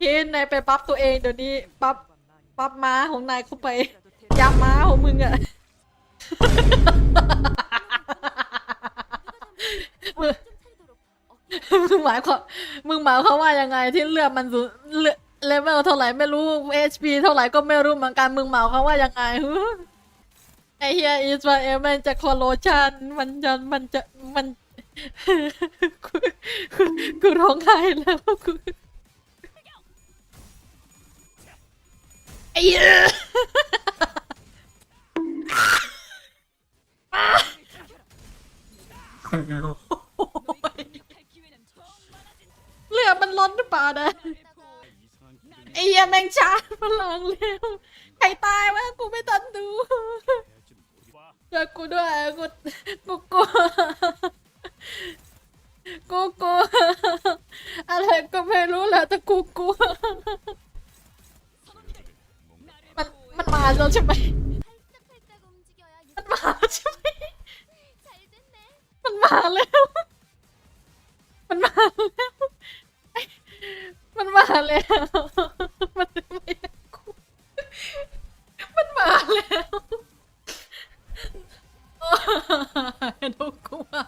ทีนนายไปปั๊บตัวเองเดี๋ยวนี้ปั๊บปั๊บม้าของนายคุปไปยามม้าของมึงอะมึงหมายความมึงหมายความว่ายังไงที่เลือดมันสูงเลเวลเท่าไหร่ไม่รู้ HP เท่าไหร่ก็ไม่รู้เหมือนกันมึงหมายความว่ายังไงไอเฮียอิสราเอลมันจะคอโลชันมันจะมันจะมัน กูกูกูร้องไห้แล้วกูไอ้เรือมันล้นหรือเปล่านะไอ้เหี้ยแมงชามัลองเร็วใครตายวะกูไม่ทันดูเจอกูด้วยกูกูกลัว อะไรก็ไม่รู้แหละแต่กูกลัวมันมันมาแล้วใช่ไหม 팔짝팔짝 움직여야 มันมาใช่ไหม 잘 됐네. มันมาแล้ว มันมาแล้ว มันมาแล้ว มันไม่ได้กูมันมาแล้วโอ้ยดูกูอ่ะ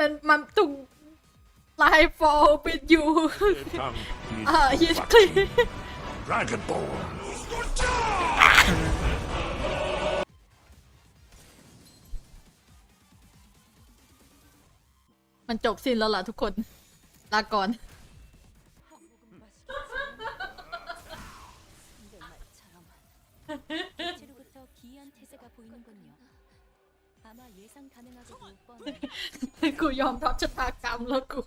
เป็นมันตุง Life fall with you Come, อ่า yes please Dragonborn. มันจบสิ้นแล้วล่ะทุกคน ลาก่อน 내 말처럼. 대체로부터 기이한 태세가 보이는군요. 아마 예상 가능하고도 뻔한 กูยอมรับชะตากรรมแล้วกู